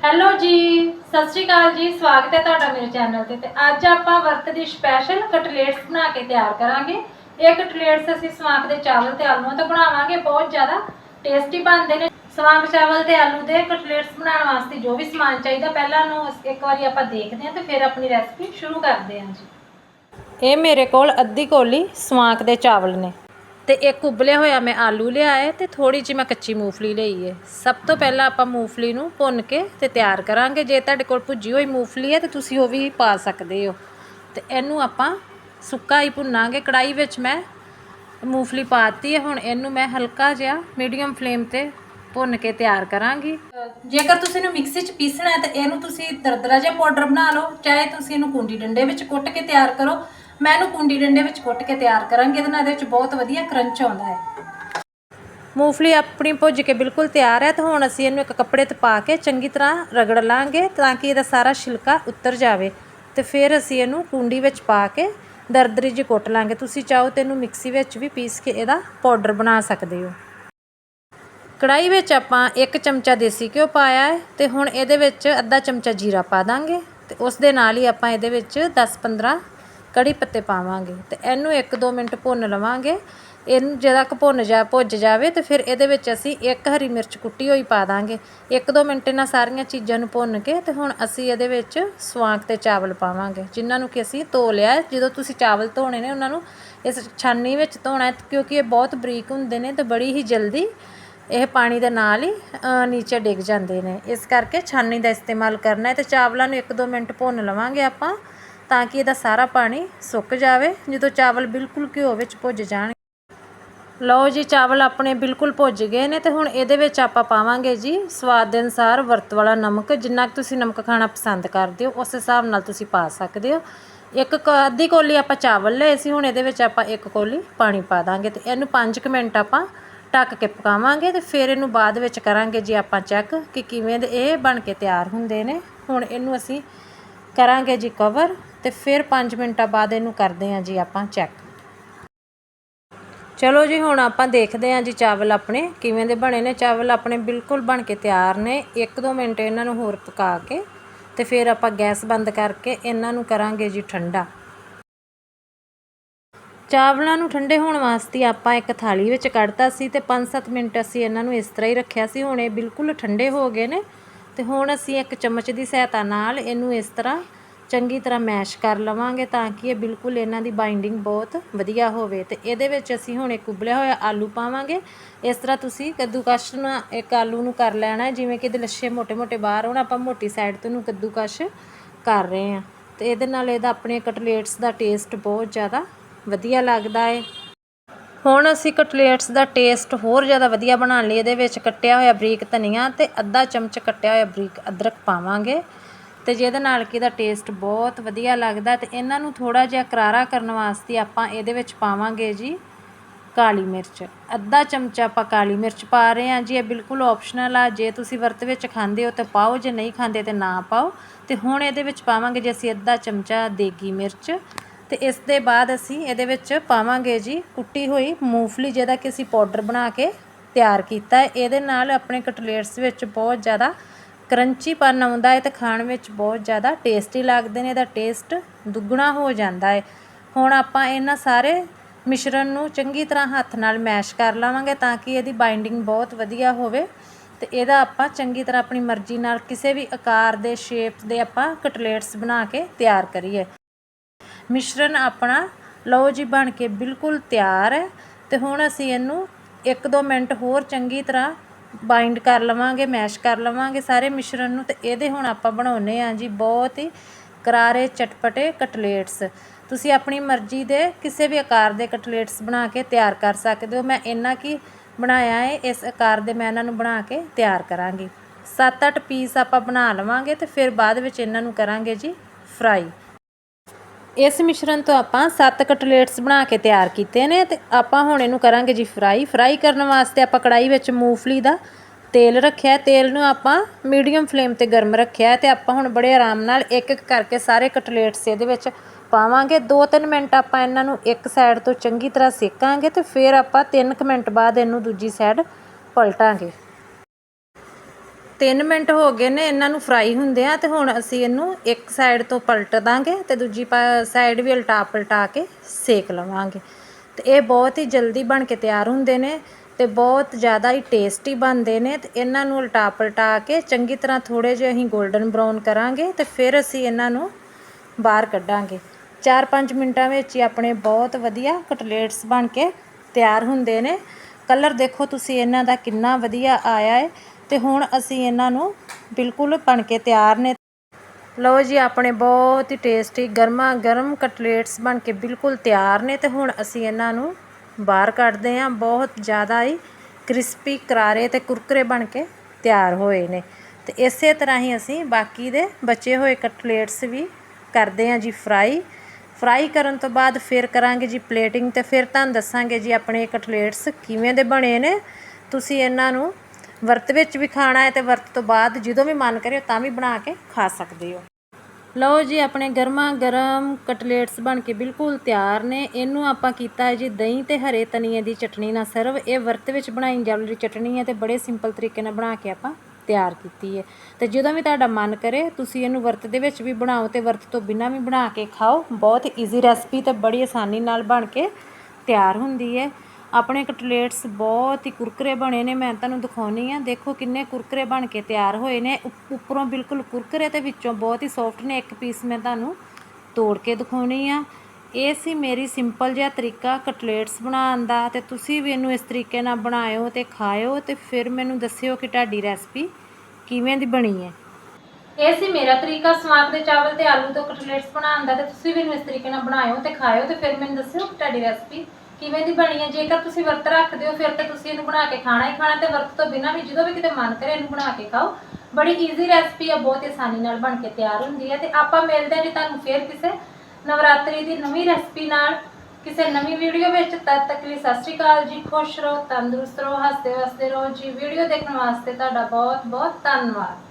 Hello ਜੀ, ਸਤਿ ਸ਼੍ਰੀ ਅਕਾਲ ਜੀ, ਸਵਾਗਤ ਹੈ ਤੁਹਾਡਾ ਮੇਰੇ ਚੈਨਲ ਤੇ। ਤੇ ਅੱਜ ਆਪਾਂ ਵਰਤ ਦੀ ਸਪੈਸ਼ਲ ਕਟਲੇਟਸ ਬਣਾ ਕੇ ਤਿਆਰ ਕਰਾਂਗੇ। ਇਹ ਕਟਲੇਟਸ ਅਸੀਂ ਸਵਾਂਗ ਦੇ ਚਾਵਲ ਤੇ ਆਲੂਆਂ ਤੋਂ ਬਣਾਵਾਂਗੇ, ਬਹੁਤ ਜ਼ਿਆਦਾ ਟੇਸਟੀ ਬਣਦੇ ਨੇ। ਸਵਾਂਗ ਚਾਵਲ ਤੇ ਆਲੂ ਦੇ ਕਟਲੇਟਸ ਬਣਾਉਣ ਵਾਸਤੇ ਜੋ ਵੀ ਸਮਾਨ ਚਾਹੀਦਾ, ਪਹਿਲਾਂ ਨੂੰ ਇੱਕ ਵਾਰੀ ਆਪਾਂ ਦੇਖਦੇ ਹਾਂ ਤੇ ਫਿਰ ਆਪਣੀ ਰੈਸਪੀ ਸ਼ੁਰੂ ਕਰਦੇ ਹਾਂ ਜੀ। ਇਹ ਮੇਰੇ ਕੋਲ ਅੱਧੀ ਕੋਲੀ ਸਵਾਂਗ ਦੇ ਚਾਵਲ ਨੇ। ਤੇ ਇੱਕ ਉਬਲਿਆ ਹੋਇਆ ਮੈਂ ਆਲੂ ਲਿਆ ਹੈ ਤੇ ਥੋੜੀ ਜਿਹੀ ਮੈਂ ਕੱਚੀ ਮੂੰਗਫਲੀ ਲਈ ਹੈ ਸਭ ਤੋਂ ਪਹਿਲਾਂ ਆਪਾਂ ਮੂੰਗਫਲੀ ਨੂੰ ਭੁੰਨ ਕੇ ਤੇ ਤਿਆਰ ਕਰਾਂਗੇ। ਜੇ ਤੁਹਾਡੇ ਕੋਲ ਭੁੱਜੀ ਹੋਈ ਮੂੰਗਫਲੀ ਹੈ ਤੇ ਤੁਸੀਂ ਉਹ ਵੀ ਪਾ ਸਕਦੇ ਹੋ। ਤੇ ਇਹਨੂੰ ਆਪਾਂ ਸੁੱਕਾ ਹੀ ਭੁੰਨਾਂਗੇ। ਕੜਾਈ ਵਿੱਚ ਮੈਂ ਮੂੰਗਫਲੀ ਪਾਤੀ ਹੈ। ਹੁਣ ਇਹਨੂੰ ਮੈਂ ਹਲਕਾ ਜਿਹਾ ਮੀਡੀਅਮ ਫਲੇਮ ਤੇ ਭੁੰਨ ਕੇ ਤਿਆਰ ਕਰਾਂਗੀ। ਜੇਕਰ ਤੁਸੀਂ ਇਹਨੂੰ ਮਿਕਸੀ 'ਚ ਪੀਸਣਾ ਹੈ ਤਾਂ ਇਹਨੂੰ ਤੁਸੀਂ ਦਰਦਰਾ ਜਿਹਾ ਪਾਊਡਰ ਬਣਾ ਲਓ। ਚਾਹੇ ਤੁਸੀਂ ਇਹਨੂੰ ਕੁੰਡੀ ਡੰਡੇ ਵਿੱਚ ਕੁੱਟ ਕੇ ਤਿਆਰ ਕਰੋ। ਮੈਂ ਇਹਨੂੰ ਕੁੰਡੀ ਡੰਡੇ ਵਿੱਚ ਕੁੱਟ ਕੇ ਤਿਆਰ ਕਰਾਂਗੀ, ਇਹਦੇ ਨਾਲ ਇਹਦੇ ਵਿੱਚ ਬਹੁਤ ਵਧੀਆ ਕਰੰਚ ਆਉਂਦਾ ਹੈ। ਮੂੰਗਫਲੀ ਆਪਣੀ ਭੁੱਜ ਕੇ ਬਿਲਕੁਲ ਤਿਆਰ ਹੈ ਤੇ ਹੁਣ ਅਸੀਂ ਇਹਨੂੰ ਇੱਕ ਕੱਪੜੇ ਤੇ ਪਾ ਕੇ ਚੰਗੀ ਤਰ੍ਹਾਂ ਰਗੜ ਲਾਂਗੇ ਤਾਂ ਕਿ ਇਹਦਾ ਸਾਰਾ ਛਿਲਕਾ ਉੱਤਰ ਜਾਵੇ। ਤੇ ਫਿਰ ਅਸੀਂ ਇਹਨੂੰ ਕੁੰਡੀ ਵਿੱਚ ਪਾ ਕੇ ਦਰਦਰੀ ਜਿਹੀ ਕੁੱਟ ਲਾਂਗੇ। ਤੁਸੀਂ ਚਾਹੋ ਤੇ ਇਹਨੂੰ ਮਿਕਸੀ ਵਿੱਚ ਵੀ ਪੀਸ ਕੇ ਇਹਦਾ ਪਾਊਡਰ ਬਣਾ ਸਕਦੇ ਹੋ। ਕੜਾਈ ਵਿੱਚ ਆਪਾਂ ਇੱਕ ਚਮਚਾ ਦੇਸੀ ਘਿਓ ਪਾਇਆ ਹੈ ਤੇ ਹੁਣ ਇਹਦੇ ਵਿੱਚ ਅੱਧਾ ਚਮਚਾ ਜੀਰਾ ਪਾ ਦਾਂਗੇ ਤੇ ਉਸ ਦੇ ਨਾਲ ਹੀ ਆਪਾਂ ਇਹਦੇ ਵਿੱਚ 10-15 ਕੜੀ ਪੱਤੇ ਪਾਵਾਂਗੇ ਤੇ ਇਹਨੂੰ 1-2 ਮਿੰਟ ਭੁੰਨ ਲਵਾਂਗੇ। ਇਹਨੂੰ ਜਦੋਂ ਤੱਕ ਭੁੰਨ ਜਾ ਭੁੱਜ ਜਾਵੇ ਤੇ ਫਿਰ ਇਹਦੇ ਵਿੱਚ ਅਸੀਂ ਇੱਕ ਹਰੀ ਮਿਰਚ ਕੁੱਟੀ ਹੋਈ ਪਾ ਦਾਂਗੇ। 1-2 ਮਿੰਟ ਇਹਨਾਂ ਸਾਰੀਆਂ ਚੀਜ਼ਾਂ ਨੂੰ ਭੁੰਨ ਕੇ ਤੇ ਹੁਣ ਅਸੀਂ ਇਹਦੇ ਵਿੱਚ ਸਵਾਂਗ ਤੇ ਚਾਵਲ ਪਾਵਾਂਗੇ, ਜਿਨ੍ਹਾਂ ਨੂੰ ਕਿ ਅਸੀਂ ਧੋ ਲਿਆ ਜਦੋਂ ਤੁਸੀਂ ਚਾਵਲ ਧੋਣੇ ਨੇ ਉਹਨਾਂ ਨੂੰ ਇਸ ਛਾਨੀ ਵਿੱਚ ਧੋਣਾ ਕਿਉਂਕਿ ਇਹ ਬਹੁਤ ਬਰੀਕ ਹੁੰਦੇ ਨੇ ਤੇ ਬੜੀ ਹੀ ਜਲਦੀ ਇਹ ਪਾਣੀ ਦੇ ਨਾਲ ਹੀ ਨੀਚੇ ਡਿੱਗ ਜਾਂਦੇ ਨੇ। ਇਸ ਕਰਕੇ ਛਾਨੀ ਦਾ ਇਸਤੇਮਾਲ ਕਰਨਾ ਹੈ ਤੇ ਚਾਵਲਾਂ ਨੂੰ 1-2 ਮਿੰਟ ਭੁੰਨ ਲਵਾਂਗੇ ਆਪਾਂ। ਤਾਂ ਕਿ ਇਹਦਾ ਸਾਰਾ ਪਾਣੀ ਸੁੱਕ ਜਾਵੇ, ਜਦੋਂ ਚਾਵਲ ਬਿਲਕੁਲ ਘਿਓ ਵਿੱਚ ਭੁੱਜ ਜਾਣ। ਲਓ ਜੀ, ਚਾਵਲ ਆਪਣੇ ਬਿਲਕੁਲ ਭੁੱਜ ਗਏ ਨੇ ਤੇ ਹੁਣ ਇਹਦੇ ਵਿੱਚ ਆਪਾਂ ਪਾਵਾਂਗੇ ਜੀ ਸਵਾਦ ਦੇ ਅਨੁਸਾਰ ਵਰਤ ਵਾਲਾ ਨਮਕ। ਜਿੰਨਾ ਕੁ ਤੁਸੀਂ ਨਮਕ ਖਾਣਾ ਪਸੰਦ ਕਰਦੇ ਹੋ, ਉਸ ਹਿਸਾਬ ਨਾਲ ਤੁਸੀਂ ਪਾ ਸਕਦੇ ਹੋ। ਇੱਕ ਕ- ਅੱਧੀ ਕੋਲੀ ਆਪਾਂ ਚਾਵਲ ਲਏ ਸੀ, ਹੁਣ ਇਹਦੇ ਵਿੱਚ ਆਪਾਂ ਇੱਕ ਕੋਲੀ ਪਾਣੀ ਪਾ ਦਾਂਗੇ ਤੇ ਇਹਨੂੰ 5 ਮਿੰਟ ਆਪਾਂ ਢੱਕ ਕੇ ਪਕਾਵਾਂਗੇ ਤੇ ਫਿਰ ਇਹਨੂੰ ਬਾਅਦ ਵਿੱਚ ਕਰਾਂਗੇ ਜੀ ਆਪਾਂ ਚੈੱਕ ਕਿ ਕਿਵੇਂ ਦੇ ਇਹ ਬਣ ਕੇ ਤਿਆਰ ਹੁੰਦੇ ਨੇ। ਹੁਣ ਇਹਨੂੰ ਅਸੀਂ ਕਰਾਂਗੇ ਜੀ ਕਵਰ ਤੇ ਫਿਰ 5 ਮਿੰਟਾਂ ਬਾਅਦ ਇਹਨੂੰ ਕਰਦੇ ਹਾਂ ਜੀ ਆਪਾਂ ਚੈੱਕ ਚਲੋ ਜੀ, ਹੁਣ ਆਪਾਂ ਦੇਖਦੇ ਹਾਂ ਜੀ ਚਾਵਲ ਆਪਣੇ ਕਿਵੇਂ ਦੇ ਬਣੇ ਨੇ। ਚਾਵਲ ਆਪਣੇ ਬਿਲਕੁਲ ਬਣ ਕੇ ਤਿਆਰ ਨੇ। 1-2 ਮਿੰਟ ਇਹਨਾਂ ਨੂੰ ਹੋਰ ਪਕਾ ਕੇ ਤੇ ਫਿਰ ਆਪਾਂ ਗੈਸ ਬੰਦ ਕਰਕੇ ਇਹਨਾਂ ਨੂੰ ਕਰਾਂਗੇ ਜੀ ਠੰਡਾ। ਚਾਵਲਾਂ ਨੂੰ ਠੰਡੇ ਹੋਣ ਵਾਸਤੇ ਆਪਾਂ ਇੱਕ ਥਾਲੀ ਵਿੱਚ ਕੱਢਤਾ ਸੀ ਤੇ 5-7 ਮਿੰਟ ਅਸੀਂ ਇਹਨਾਂ ਨੂੰ ਇਸ ਤਰ੍ਹਾਂ ਹੀ ਰੱਖਿਆ ਸੀ। ਹੁਣ ਇਹ ਬਿਲਕੁਲ ਠੰਡੇ ਹੋ ਗਏ ਨੇ। ਤੇ ਹੁਣ ਅਸੀਂ ਇੱਕ ਚਮਚ ਦੀ ਸਹਾਇਤਾ ਨਾਲ ਇਹਨੂੰ ਇਸ ਤਰ੍ਹਾਂ ਚੰਗੀ ਤਰ੍ਹਾਂ ਮੈਸ਼ ਕਰ ਲਵਾਂਗੇ ਤਾਂ ਕਿ ਇਹ ਬਿਲਕੁਲ ਇਹਨਾਂ ਦੀ ਬਾਈਂਡਿੰਗ ਬਹੁਤ ਵਧੀਆ ਹੋਵੇ ਤੇ ਇਹਦੇ ਵਿੱਚ ਅਸੀਂ ਹੁਣ ਇੱਕ ਉਬਲਿਆ ਹੋਇਆ ਆਲੂ ਪਾਵਾਂਗੇ। ਇਸ ਤਰ੍ਹਾਂ ਤੁਸੀਂ ਕੱਦੂਕਸ਼ ਨਾਲ ਇੱਕ ਆਲੂ ਨੂੰ ਕਰ ਲੈਣਾ ਜਿਵੇਂ ਕਿ ਇਹਦੇ ਲੱਛੇ ਮੋਟੇ ਮੋਟੇ ਬਾਹਰ, ਹੋਣ ਆਪਾਂ ਮੋਟੀ ਸਾਈਡ ਤੋਂ ਨੂੰ ਕੱਦੂਕਸ਼ ਕਰ ਰਹੇ ਹਾਂ। ਤੇ ਇਹਦੇ ਨਾਲ ਇਹਦਾ ਆਪਣੇ ਕਟਲੇਟਸ ਦਾ ਟੇਸਟ ਬਹੁਤ ਜ਼ਿਆਦਾ ਵਧੀਆ ਲੱਗਦਾ ਹੈ। ਹੁਣ ਅਸੀਂ ਕਟਲੇਟਸ ਦਾ ਟੇਸਟ ਹੋਰ ਜ਼ਿਆਦਾ ਵਧੀਆ ਬਣਾਉਣ ਲਈ ਇਹਦੇ ਵਿੱਚ ਕੱਟਿਆ ਹੋਇਆ ਬਰੀਕ ਧਨੀਆ ਤੇ ਅੱਧਾ ਚਮਚ ਕੱਟਿਆ ਹੋਇਆ ਬਰੀਕ ਅਦਰਕ ਪਾਵਾਂਗੇ। ਤੇ ਜਿਹਦੇ ਨਾਲ ਕਿ ਇਹਦਾ ਟੇਸਟ ਬਹੁਤ ਵਧੀਆ ਲੱਗਦਾ ਤੇ ਇਹਨਾਂ ਨੂੰ ਥੋੜਾ ਜਿਹਾ ਕਰਾਰਾ ਕਰਨ ਵਾਸਤੇ ਆਪਾਂ ਇਹਦੇ ਵਿੱਚ ਪਾਵਾਂਗੇ ਜੀ ਕਾਲੀ ਮਿਰਚ। ਅੱਧਾ ਚਮਚਾ ਆਪਾਂ ਕਾਲੀ ਮਿਰਚ ਪਾ ਰਹੇ ਹਾਂ ਜੀ, ਇਹ ਬਿਲਕੁਲ ਆਪਸ਼ਨਲ ਆ। ਜੇ ਤੁਸੀਂ ਵਰਤ ਵਿੱਚ ਖਾਂਦੇ ਹੋ ਤਾਂ ਪਾਓ, ਜੇ ਨਹੀਂ ਖਾਂਦੇ ਤੇ ਨਾ ਪਾਓ। ਤੇ ਹੁਣ ਇਹਦੇ ਵਿੱਚ ਪਾਵਾਂਗੇ ਜੇ ਅਸੀਂ ਅੱਧਾ ਚਮਚਾ ਦੇਗੀ ਮਿਰਚ। ਤੇ ਇਸ ਦੇ ਬਾਅਦ ਅਸੀਂ ਇਹਦੇ ਵਿੱਚ ਪਾਵਾਂਗੇ ਜੀ ਕੁੱਟੀ ਹੋਈ ਮੂੰਗਫਲੀ, ਜਿਹਦਾ ਕਿ ਅਸੀਂ ਪਾਊਡਰ ਬਣਾ ਕੇ ਤਿਆਰ ਕੀਤਾ ਹੈ। ਇਹਦੇ ਨਾਲ ਆਪਣੇ ਕਟਲੇਟਸ ਵਿੱਚ ਬਹੁਤ ਜ਼ਿਆਦਾ ਕਰੰਚੀਪਨ ਆਉਂਦਾ ਹੈ ਤੇ ਖਾਣ ਵਿੱਚ ਬਹੁਤ ਜ਼ਿਆਦਾ ਟੇਸਟੀ ਲੱਗਦੇ ਨੇ, ਇਹਦਾ ਟੇਸਟ ਦੁੱਗਣਾ ਹੋ ਜਾਂਦਾ ਹੈ। ਹੁਣ ਆਪਾਂ ਇਹਨਾਂ ਸਾਰੇ ਮਿਸ਼ਰਣ ਨੂੰ ਚੰਗੀ ਤਰ੍ਹਾਂ ਹੱਥ ਨਾਲ ਮੈਸ਼ ਕਰ ਲਵਾਂਗੇ ਤਾਂ ਕਿ ਇਹਦੀ ਬਾਈਂਡਿੰਗ ਬਹੁਤ ਵਧੀਆ ਹੋਵੇ ਤੇ ਇਹਦਾ ਆਪਾਂ ਚੰਗੀ ਤਰ੍ਹਾਂ ਆਪਣੀ ਮਰਜ਼ੀ ਨਾਲ ਕਿਸੇ ਵੀ ਆਕਾਰ ਦੇ ਸ਼ੇਪ ਦੇ ਆਪਾਂ ਕਟਲੇਟਸ ਬਣਾ ਕੇ ਤਿਆਰ ਕਰੀਏ। ਮਿਸ਼ਰਣ ਆਪਣਾ, ਲਓ ਜੀ ਬਣ ਕੇ ਬਿਲਕੁਲ ਤਿਆਰ ਹੈ। ਅਤੇ ਹੁਣ ਅਸੀਂ ਇਹਨੂੰ 1-2 ਮਿੰਟ ਹੋਰ ਚੰਗੀ ਤਰ੍ਹਾਂ ਬਾਈਂਡ ਕਰ ਲਵਾਂਗੇ ਮੈਸ਼ ਕਰ ਲਵਾਂਗੇ ਸਾਰੇ ਮਿਸ਼ਰਣ ਨੂੰ। ਅਤੇ ਇਹਦੇ ਹੁਣ ਆਪਾਂ ਬਣਾਉਨੇ ਆ ਜੀ ਬਹੁਤ ਹੀ ਕਰਾਰੇ ਚਟਪਟੇ ਕਟਲੇਟਸ। ਤੁਸੀਂ ਆਪਣੀ ਮਰਜ਼ੀ ਦੇ ਕਿਸੇ ਵੀ ਆਕਾਰ ਦੇ ਕਟਲੇਟਸ ਬਣਾ ਕੇ ਤਿਆਰ ਕਰ ਸਕਦੇ ਹੋ। ਮੈਂ ਇੰਨਾ ਕੀ ਬਣਾਇਆ ਹੈ, ਇਸ ਆਕਾਰ ਦੇ ਮੈਂ ਇਹਨਾਂ ਨੂੰ ਬਣਾ ਕੇ ਤਿਆਰ ਕਰਾਂਗੀ। 7-8 ਪੀਸ ਆਪਾਂ ਬਣਾ ਲਵਾਂਗੇ ਤੇ ਫਿਰ ਬਾਅਦ ਵਿੱਚ ਇਹਨਾਂ ਨੂੰ ਕਰਾਂਗੇ ਜੀ ਫਰਾਈ ਇਸ ਮਿਸ਼ਰਣ ਤੋਂ ਆਪਾਂ 7 ਕਟਲੇਟਸ ਬਣਾ ਕੇ ਤਿਆਰ ਕੀਤੇ ਨੇ ਤੇ ਆਪਾਂ ਹੁਣ ਇਹਨੂੰ ਕਰਾਂਗੇ ਜੀ ਫਰਾਈ। ਫਰਾਈ ਕਰਨ ਵਾਸਤੇ ਆਪਾਂ ਕੜਾਈ ਵਿੱਚ ਮੂੰਗਫਲੀ ਦਾ ਤੇਲ ਰੱਖਿਆ ਤੇਲ ਨੂੰ ਆਪਾਂ ਮੀਡੀਅਮ ਫਲੇਮ ਤੇ ਗਰਮ ਰੱਖਿਆ ਹੈ ਤੇ ਆਪਾਂ ਹੁਣ ਬੜੇ ਆਰਾਮ ਨਾਲ ਇੱਕ ਇੱਕ ਕਰਕੇ ਸਾਰੇ ਕਟਲੇਟਸ ਇਹਦੇ ਵਿੱਚ ਪਾਵਾਂਗੇ। 2-3 ਮਿੰਟ ਆਪਾਂ ਇਹਨਾਂ ਨੂੰ ਇੱਕ ਸਾਈਡ ਤੋਂ ਚੰਗੀ ਤਰ੍ਹਾਂ ਸੇਕਾਂਗੇ ਤੇ ਫਿਰ ਆਪਾਂ 3 ਮਿੰਟ ਬਾਅਦ ਇਹਨੂੰ ਦੂਜੀ ਸਾਈਡ ਪਲਟਾਂਗੇ। 3 ਮਿੰਟ ਹੋ ਗਏ ਨੇ, ਇਹਨਾਂ ਨੂੰ ਫਰਾਈ ਹੁੰਦੇ ਆ ਤੇ ਹੁਣ ਅਸੀਂ ਇਹਨੂੰ ਇੱਕ ਸਾਈਡ ਤੋਂ ਪਲਟ ਦਾਂਗੇ ਤੇ ਦੂਜੀ ਸਾਈਡ ਵੀ ਉਲਟਾ ਪਲਟਾ ਕੇ ਸੇਕ ਲਵਾਂਗੇ। ਤੇ ਇਹ ਬਹੁਤ ਹੀ ਜਲਦੀ ਬਣ ਕੇ ਤਿਆਰ ਹੁੰਦੇ ਨੇ ਤੇ ਬਹੁਤ ਜ਼ਿਆਦਾ ਹੀ ਟੇਸਟੀ ਬਣਦੇ ਨੇ ਤੇ ਇਹਨਾਂ ਨੂੰ ਉਲਟਾ ਪਲਟਾ ਕੇ ਚੰਗੀ ਤਰ੍ਹਾਂ ਥੋੜੇ ਜਿਹਾ ਅਸੀਂ 골ਡਨ ਬਰਾਊਨ ਕਰਾਂਗੇ ਤੇ ਫਿਰ ਅਸੀਂ ਇਹਨਾਂ ਨੂੰ ਬਾਹਰ ਕੱਢਾਂਗੇ। 4-5 ਮਿੰਟਾਂ ਵਿੱਚ ਹੀ ਆਪਣੇ ਬਹੁਤ ਵਧੀਆ ਕਟਲੇਟਸ ਬਣ ਕੇ ਤਿਆਰ ਹੁੰਦੇ ਨੇ। ਕਲਰ ਦੇਖੋ ਤੁਸੀਂ, ਇਹਨਾਂ ਦਾ ਕਿੰਨਾ ਵਧੀਆ ਆਇਆ ਹੈ ਤੇ ਹੁਣ ਅਸੀਂ ਇਹਨਾਂ ਨੂੰ ਬਿਲਕੁਲ ਬਣ ਕੇ ਤਿਆਰ ਨੇ। ਲਓ ਜੀ, ਆਪਣੇ ਬਹੁਤ ਹੀ ਟੇਸਟੀ ਗਰਮਾ ਗਰਮ ਕਟਲੇਟਸ ਬਣ ਕੇ ਬਿਲਕੁਲ ਤਿਆਰ ਨੇ ਤੇ ਹੁਣ ਅਸੀਂ ਇਹਨਾਂ ਨੂੰ ਬਾਹਰ ਕੱਢਦੇ ਹਾਂ। ਬਹੁਤ ਜ਼ਿਆਦਾ ਹੀ ਕ੍ਰਿਸਪੀ ਕਰਾਰੇ ਤੇ ਕੁਰਕਰੇ ਬਣ ਕੇ ਤਿਆਰ ਹੋਏ ਨੇ। ਤੇ ਇਸੇ ਤਰ੍ਹਾਂ ਹੀ ਅਸੀਂ ਬਾਕੀ ਦੇ ਬਚੇ ਹੋਏ ਕਟਲੇਟਸ ਵੀ ਕਰਦੇ ਹਾਂ ਜੀ ਫਰਾਈ ਫਰਾਈ ਕਰਨ ਤੋਂ ਬਾਅਦ ਫਿਰ ਕਰਾਂਗੇ ਜੀ ਪਲੇਟਿੰਗ ਤੇ ਫਿਰ ਤੁਹਾਨੂੰ ਦੱਸਾਂਗੇ ਜੀ ਆਪਣੇ ਕਟਲੇਟਸ ਕਿਵੇਂ ਦੇ ਬਣੇ ਨੇ। ਤੁਸੀਂ ਇਹਨਾਂ ਨੂੰ ਵਰਤ ਵਿੱਚ ਵੀ ਖਾਣਾ ਹੈ ਤੇ ਵਰਤ ਤੋਂ ਬਾਅਦ ਜਦੋਂ ਵੀ ਮਨ ਕਰੇ ਤਾਂ ਵੀ ਬਣਾ ਕੇ ਖਾ ਸਕਦੇ ਹੋ। ਲਓ ਜੀ, ਆਪਣੇ ਗਰਮਾ ਗਰਮ ਕਟਲੇਟਸ ਬਣ ਕੇ ਬਿਲਕੁਲ ਤਿਆਰ ਨੇ। ਇਹਨੂੰ ਆਪਾਂ ਕੀਤਾ ਹੈ ਜੀ ਦਹੀਂ ਤੇ ਹਰੇ ਧਨੀਏ ਦੀ ਚਟਨੀ ਨਾਲ ਸਰਵ। ਇਹ ਵਰਤ ਵਿੱਚ ਬਣਾਈ ਜਾਵਲੀ ਚਟਨੀ ਹੈ ਤੇ ਬੜੇ ਸਿੰਪਲ ਤਰੀਕੇ ਨਾਲ ਬਣਾ ਕੇ ਆਪਾਂ ਤਿਆਰ ਕੀਤੀ ਹੈ। ਤੇ ਜਦੋਂ ਵੀ ਤੁਹਾਡਾ ਮਨ ਕਰੇ, ਤੁਸੀਂ ਇਹਨੂੰ ਵਰਤ ਦੇ ਵਿੱਚ ਵੀ ਬਣਾਓ ਤੇ ਵਰਤ ਤੋਂ ਬਿਨਾਂ ਵੀ ਬਣਾ ਕੇ ਖਾਓ। ਬਹੁਤ ਈਜ਼ੀ ਰੈਸਪੀ ਤੇ ਬੜੀ ਆਸਾਨੀ ਨਾਲ ਬਣ ਕੇ ਤਿਆਰ ਹੁੰਦੀ ਹੈ। ਆਪਣੇ ਕਟਲੇਟਸ ਬਹੁਤ ਹੀ ਕੁਰਕਰੇ ਬਣੇ ਨੇ, ਮੈਂ ਤੁਹਾਨੂੰ ਦਿਖਾਉਣੀ ਆ। ਦੇਖੋ ਕਿੰਨੇ ਕੁਰਕਰੇ ਬਣ ਕੇ ਤਿਆਰ ਹੋਏ ਨੇ। ਉੱਪ- ਉੱਪਰੋਂ ਬਿਲਕੁਲ ਕੁਰਕਰੇ ਤੇ ਵਿੱਚੋਂ ਬਹੁਤ ਹੀ ਸੌਫਟ ਨੇ। ਇੱਕ ਪੀਸ ਮੈਂ ਤੁਹਾਨੂੰ ਤੋੜ ਕੇ ਦਿਖਾਉਣੀ ਆ। ਇਹ ਸੀ ਮੇਰੀ ਸਿੰਪਲ ਜਿਹਾ ਤਰੀਕਾ ਕਟਲੇਟਸ ਬਣਾਉਣ ਦਾ ਤੇ ਤੁਸੀਂ ਵੀ ਇਹਨੂੰ ਇਸ ਤਰੀਕੇ ਨਾਲ ਬਣਾਇਓ ਤੇ ਖਾਇਓ ਤੇ ਫਿਰ ਮੈਨੂੰ ਦੱਸਿਓ ਕਿ ਤੁਹਾਡੀ ਰੈਸਪੀ ਕਿਵੇਂ ਦੀ ਬਣੀ ਹੈ। ਇਹ ਸੀ ਮੇਰਾ ਤਰੀਕਾ ਸਵਾਦ ਦੇ ਚਾਵਲ ਤੇ ਆਲੂ ਤੋਂ ਕਟਲੇਟਸ ਬਣਾਉਣ ਦਾ ਤੇ ਤੁਸੀਂ ਵੀ ਇਹਨੂੰ ਇਸ ਤਰੀਕੇ ਨਾਲ ਬਣਾਇਓ ਤੇ ਖਾਇਓ ਤੇ ਫਿਰ ਮੈਨੂੰ ਦੱਸਿਓ ਕਿ ਤੁਹਾਡੀ ਰੈਸਪੀ ਕਿਵੇਂ ਦੀ ਬਣੀ ਹੈ ਜੇਕਰ ਤੁਸੀਂ ਵਰਤ ਰੱਖਦੇ ਹੋ, ਫਿਰ ਤਾਂ ਤੁਸੀਂ ਇਹਨੂੰ ਬਣਾ ਕੇ ਖਾਣਾ ਹੀ ਖਾਣਾ ਤੇ ਵਰਤ ਤੋਂ ਬਿਨਾਂ ਵੀ ਜਦੋਂ ਵੀ ਕਿਤੇ ਮਨ ਕਰੇ ਇਹਨੂੰ ਬਣਾ ਕੇ ਖਾਓ। ਬੜੀ ਈਜ਼ੀ ਰੈਸਪੀ ਆ, ਬਹੁਤ ਆਸਾਨੀ ਨਾਲ ਬਣ ਕੇ ਤਿਆਰ ਹੁੰਦੀ ਹੈ ਤੇ ਆਪਾਂ ਮਿਲਦੇ ਹਾਂ ਜੀ ਤੁਹਾਨੂੰ ਫਿਰ ਕਿਸੇ ਨਵਰਾਤਰੀ ਦੀ ਨਵੀਂ ਰੈਸਪੀ ਨਾਲ। ਕਿਸੇ ਨਵੀਂ ਵੀਡੀਓ ਵਿੱਚ, ਤਦ ਤੱਕ ਲਈ ਸਤਿ ਸ਼੍ਰੀ ਅਕਾਲ ਜੀ, ਖੁਸ਼ ਰਹੋ, ਤੰਦਰੁਸਤ ਰਹੋ ਹੱਸਦੇ ਵਸਦੇ ਰਹੋ ਜੀ। ਵੀਡੀਓ ਦੇਖਣ ਵਾਸਤੇ ਤੁਹਾਡਾ ਬਹੁਤ ਬਹੁਤ ਧੰਨਵਾਦ।